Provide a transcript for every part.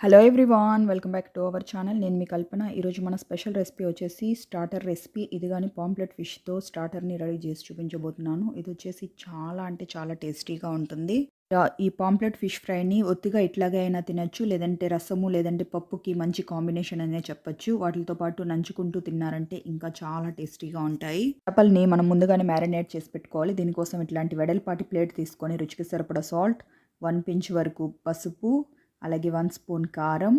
Hello everyone welcome back to our channel నేను మీ కల్పన. ఈరోజు మన స్పెషల్ రెసిపీ వచ్చేసి స్టార్టర్ రెసిపీ ఇది కానీ పాంప్లెట్ ఫిష్తో స్టార్టర్ని రెడీ చేసి చూపించబోతున్నాను. ఇది వచ్చేసి చాలా అంటే చాలా టేస్టీగా ఉంటుంది. ఈ పాంప్లెట్ ఫిష్ ఫ్రైని ఒత్తిగా ఇట్లాగే అయినా తినచ్చు లేదంటే రసము లేదంటే పప్పుకి మంచి కాంబినేషన్ అనే చెప్పొచ్చు. వాటితో పాటు నంచుకుంటూ తిన్నారంటే ఇంకా చాలా టేస్టీగా ఉంటాయి. చేపల్ని మనం ముందుగానే మ్యారినేట్ చేసి పెట్టుకోవాలి. దీనికోసం ఇట్లాంటి వెడల్పాటి ప్లేట్ తీసుకొని రుచికి సరిపడా సాల్ట్ వన్ పించ్ వరకు పసుపు అలాగే వన్ స్పూన్ కారం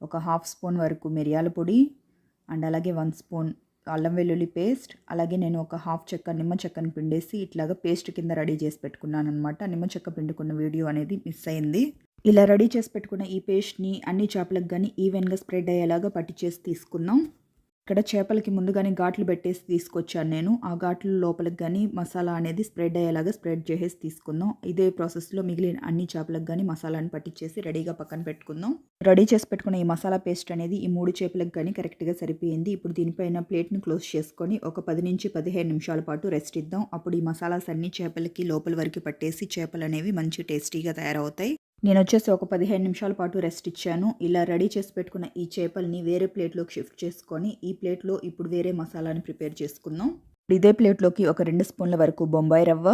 ఒక హాఫ్ స్పూన్ వరకు మిరియాల పొడి అండ్ అలాగే వన్ స్పూన్ అల్లం వెల్లుల్లి పేస్ట్. అలాగే నేను ఒక హాఫ్ చెక్క నిమ్మ చెక్కను పిండేసి ఇట్లాగా పేస్ట్ కింద రెడీ చేసి పెట్టుకున్నాను అనమాట నిమ్మ చెక్క పిండుకున్న వీడియో అనేది మిస్ అయింది. ఇలా రెడీ చేసి పెట్టుకున్న ఈ పేస్ట్ని అన్ని చేపలకు కానీ ఈవెన్గా స్ప్రెడ్ అయ్యేలాగా పట్టి చేసి తీసుకుందాం ఇక్కడ చేపలకి ముందుగానే ఘాట్లు పెట్టేసి తీసుకొచ్చాను నేను. ఆ ఘాట్ల లోపలికి కానీ మసాలా అనేది స్ప్రెడ్ అయ్యేలాగా స్ప్రెడ్ చేసేసి తీసుకుందాం. ఇదే ప్రాసెస్లో మిగిలిన అన్ని చేపలకు కానీ మసాలాని పట్టించేసి రెడీగా పక్కన పెట్టుకుందాం. రెడీ చేసి పెట్టుకున్న ఈ మసాలా పేస్ట్ అనేది ఈ మూడు చేపలకు కానీ కరెక్ట్గా సరిపోయింది. ఇప్పుడు దీనిపైన ప్లేట్ని క్లోజ్ చేసుకొని ఒక పది నుంచి పదిహేను నిమిషాల పాటు రెస్ట్ ఇద్దాం. అప్పుడు ఈ మసాలాస్ అన్ని చేపలకి లోపల వరకు పట్టేసి చేపలు అనేవి మంచి టేస్టీగా తయారవుతాయి. నేను వచ్చేసి ఒక పదిహేను నిమిషాల పాటు రెస్ట్ ఇచ్చాను. ఇలా రెడీ చేసి పెట్టుకున్న ఈ చేపల్ని వేరే ప్లేట్లోకి షిఫ్ట్ చేసుకొని ఈ ప్లేట్లో ఇప్పుడు వేరే మసాలాని ప్రిపేర్ చేసుకుందాం. ఇదే ప్లేట్లోకి ఒక రెండు స్పూన్ల వరకు బొంబాయి రవ్వ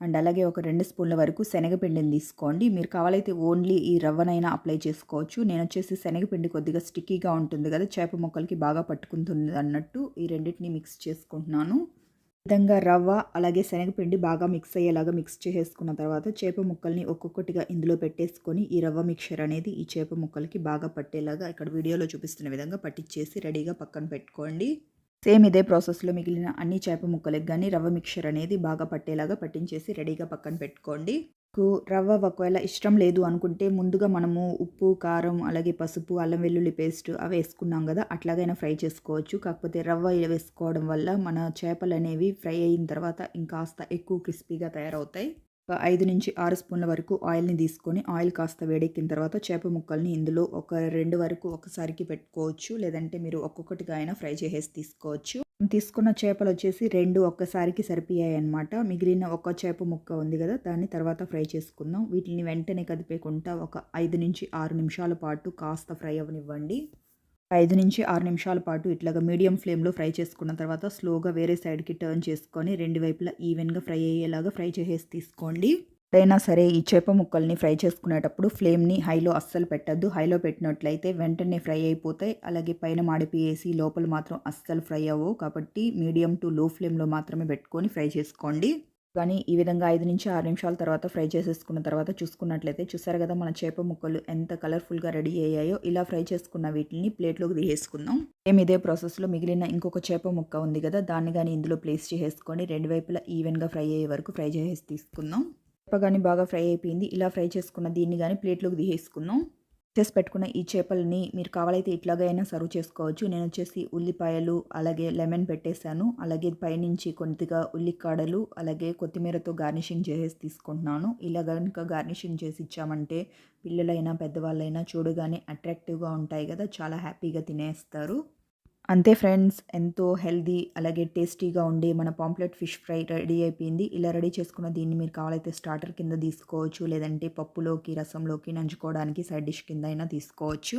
అండ్ అలాగే ఒక రెండు స్పూన్ల వరకు శనగపిండిని తీసుకోండి. మీరు కావాలైతే ఓన్లీ ఈ రవ్వనైనా అప్లై చేసుకోవచ్చు. నేను వచ్చేసి శనగపిండి కొద్దిగా స్టిక్కీగా ఉంటుంది కదా చేప ముక్కలకి బాగా పట్టుకుంటుంది అన్నట్టు ఈ రెండింటిని మిక్స్ చేసుకుంటున్నాను. విధంగా రవ్వ అలాగే శనగపిండి బాగా మిక్స్ అయ్యేలాగా మిక్స్ చేసేసుకున్న తర్వాత చేప ముక్కల్ని ఒక్కొక్కటిగా ఇందులో పెట్టేసుకొని ఈ రవ్వ మిక్చర్ అనేది ఈ చేప ముక్కలకి బాగా పట్టేలాగా ఇక్కడ వీడియోలో చూపిస్తున్న విధంగా పట్టించేసి రెడీగా పక్కన పెట్టుకోండి. సేమ్ ఇదే ప్రాసెస్లో మిగిలిన అన్ని చేప ముక్కలకు కానీ రవ్వ మిక్చర్ అనేది బాగా పట్టేలాగా పట్టించేసి రెడీగా పక్కన పెట్టుకోండి. రవ్వ ఒకవేళ ఇష్టం లేదు అనుకుంటే ముందుగా మనము ఉప్పు కారం అలాగే పసుపు అల్లం వెల్లుల్లి పేస్ట్ అవి వేసుకున్నాం కదా అట్లాగైనా ఫ్రై చేసుకోవచ్చు. కాకపోతే రవ్వ వేసుకోవడం వల్ల మన చేపలు అనేవి ఫ్రై అయిన తర్వాత ఇంకాస్త ఎక్కువ క్రిస్పీగా తయారవుతాయి. ఐదు నుంచి ఆరు స్పూన్ల వరకు ఆయిల్ని తీసుకొని ఆయిల్ కాస్త వేడెక్కిన తర్వాత చేప ముక్కల్ని ఇందులో ఒక రెండు వరకు ఒకసారికి పెట్టుకోవచ్చు. లేదంటే మీరు ఒక్కొక్కటిగా అయినా ఫ్రై చేసేసి తీసుకోవచ్చు. తీసుకున్న చేపలు వచ్చేసి రెండు ఒక్కసారికి సరిపోయాయి అనమాట మిగిలిన ఒక చేప ముక్క ఉంది కదా దాన్ని తర్వాత ఫ్రై చేసుకుందాం. వీటిని వెంటనే కదిపేకుండా ఒక ఐదు నుంచి ఆరు నిమిషాల పాటు కాస్త ఫ్రై అవ్వనివ్వండి. ఐదు నుంచి ఆరు నిమిషాల పాటు ఇట్లాగా మీడియం ఫ్లేమ్లో ఫ్రై చేసుకున్న తర్వాత స్లోగా వేరే సైడ్కి టర్న్ చేసుకొని రెండు వైపులా ఈవెన్గా ఫ్రై అయ్యేలాగా ఫ్రై చేసేసి తీసుకోండి. ఎప్పుడైనా సరే ఈ చేప ముక్కల్ని ఫ్రై చేసుకునేటప్పుడు ఫ్లేమ్ని హైలో అస్సలు పెట్టద్దు. హైలో పెట్టినట్లయితే వెంటనే ఫ్రై అయిపోతాయి. అలాగే పైన మాడిపియేసి లోపల మాత్రం అస్సలు ఫ్రై అవ్వవు. కాబట్టి మీడియం టు లో ఫ్లేమ్లో మాత్రమే పెట్టుకొని ఫ్రై చేసుకోండి. కానీ ఈ విధంగా ఐదు నుంచి ఆరు నిమిషాల తర్వాత ఫ్రై చేసేసుకున్న తర్వాత చూసుకున్నట్లయితే చూసారు కదా మన చేప ముక్కలు ఎంత కలర్ఫుల్గా రెడీ అయ్యాయో. ఇలా ఫ్రై చేసుకున్న వీటిని ప్లేట్లోకి తీసేసుకుందాం. సేమ్ ఇదే ప్రాసెస్లో మిగిలిన ఇంకొక చేప ముక్క ఉంది కదా దాన్ని కానీ ఇందులో ప్లేస్ చేసేసుకొని రెండు వైపులా ఈవెన్గా ఫ్రై అయ్యే వరకు ఫ్రై చేసి తీసుకుందాం. చేప కానీ బాగా ఫ్రై అయిపోయింది. ఇలా ఫ్రై చేసుకున్న దీన్ని కానీ ప్లేట్లోకి తీసేసుకుందాం. చేసి పెట్టుకున్న ఈ చేపల్ని మీరు కావాలైతే ఇట్లాగైనా సర్వ్ చేసుకోవచ్చు. నేను వచ్చేసి ఉల్లిపాయలు అలాగే లెమన్ పెట్టేశాను. అలాగే పైనుంచి కొద్దిగా ఉల్లికాడలు అలాగే కొత్తిమీరతో గార్నిషింగ్ చేసేసి తీసుకుంటున్నాను. ఇలా కనుక గార్నిషింగ్ చేసి ఇచ్చామంటే పిల్లలైనా పెద్దవాళ్ళైనా చూడగానే అట్రాక్టివ్గా ఉంటాయి కదా చాలా హ్యాపీగా తినేస్తారు. అంతే ఫ్రెండ్స్ ఎంతో హెల్దీ అలాగే టేస్టీగా ఉండే మన పాంప్లెట్ ఫిష్ ఫ్రై రెడీ అయిపోయింది. ఇలా రెడీ చేసుకున్న దీన్ని మీరు కావాలైతే స్టార్టర్ కింద తీసుకోవచ్చు లేదంటే పప్పులోకి రసంలోకి నంచుకోవడానికి సైడ్ డిష్ కింద అయినా తీసుకోవచ్చు.